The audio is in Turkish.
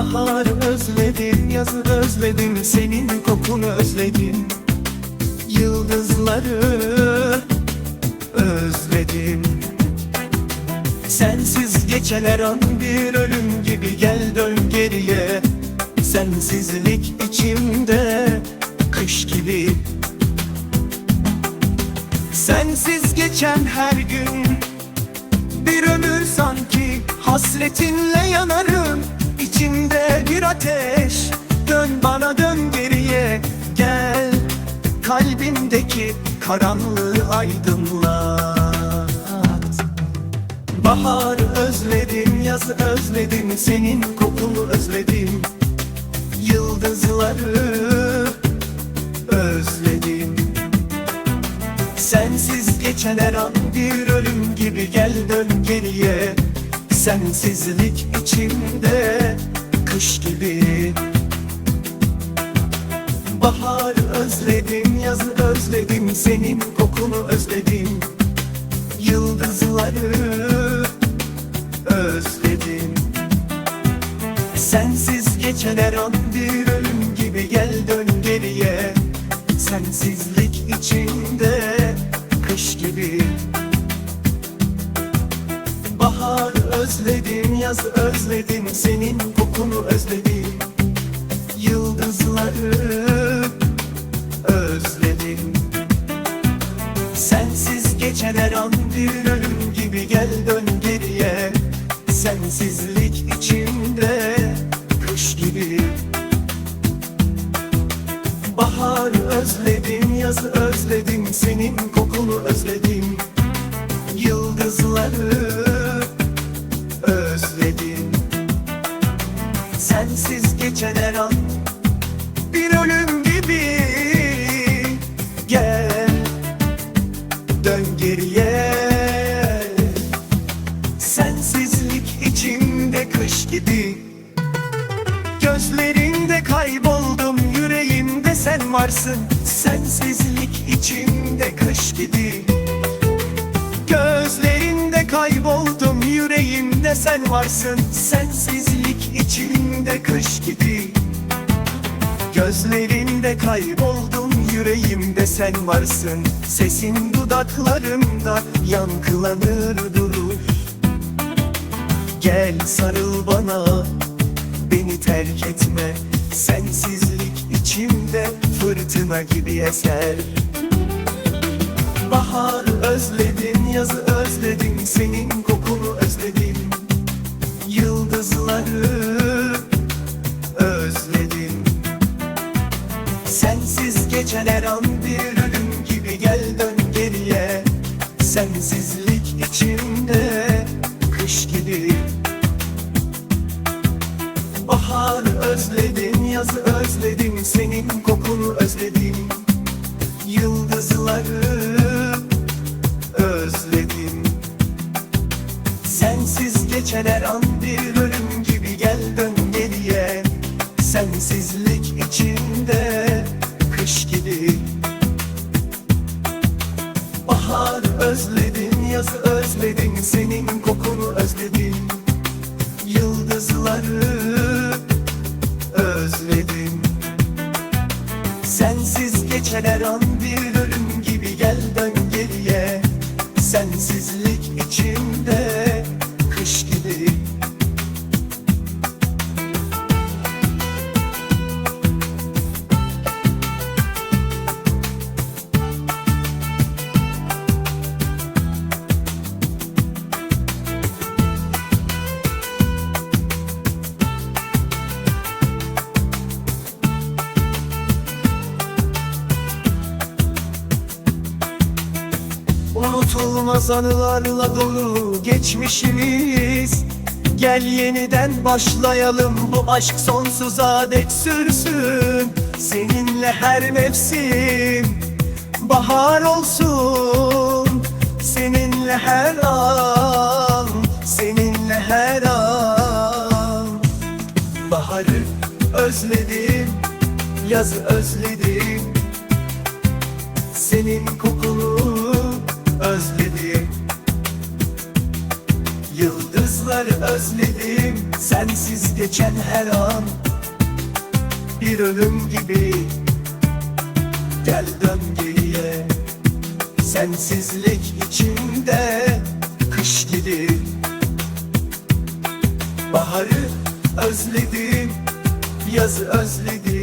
Bahar özledim, yazı özledim Senin kokunu özledim. Yıldızları özledim. Sensiz geçen her an bir ölüm gibi Gel dön geriye. Sensizlik içimde kış gibi. Sensiz geçen her gün bir ömür sanki Hasretinle yanarım ateş. Dön bana dön geriye. Gel kalbimdeki karanlığı aydınlat Bahar özledim, yaz özledim. Senin kokunu özledim. Yıldızları özledim. Sensiz geçen her an bir ölüm gibi. Gel dön geriye. Sensizlik içimde Bahar özledim, yaz özledim Senin kokunu özledim. Yıldızları özledim. Sensiz geçen her an bir ölüm gibi gel dön geriye. Sensizlik içinde kış gibi. Bahar özledim, yaz özledim Senin kokunu özledim Her an bir ölüm gibi gel dön geriye. Sensizlik içimde kış gibi. Bahar özledim, yaz özledim Senin kokunu özledim. Yıldızları özledim. Sensiz geçen her an bir ölüm gibi. Gözlerinde kayboldum yüreğimde sen varsın. Sensizlik içimde kış gibi. Gözlerinde kayboldum yüreğimde sen varsın. Sensizlik içimde kış gibi. Gözlerinde kayboldum yüreğimde sen varsın. Sesin dudaklarımda yankılanır durur Gel sarıl bana. Beni terk etme. Sensizlik içimde fırtına gibi eser. Bahar özledim, yaz özledim Senin kokunu özledim. Yıldızları özledim. Sensiz geçen her an bir ölüm gibi. Gel dön geriye. Sensizlik özledim, yaz özledim Senin kokunu özledim. Yıldızları özledim. Sensiz geçen her an bir ölüm gibi Gel dön geriye. Sensizlik içimde kış gibi. Bahar özledim, yaz özledim Senin geçen her an bir ölüm gibi Gel dön geriye. Sensizlik içimde Unutulmaz anılarla dolu geçmişimiz. Gel yeniden başlayalım bu aşk sonsuza dek sürsün. Seninle her mevsim bahar olsun. Seninle her an, seninle her an. Baharı özledim, yaz özledim geçen her an Bir ölüm gibi. Gel dön geriye Sensizlik içinde Kış gelir Baharı özledim Yazı özledim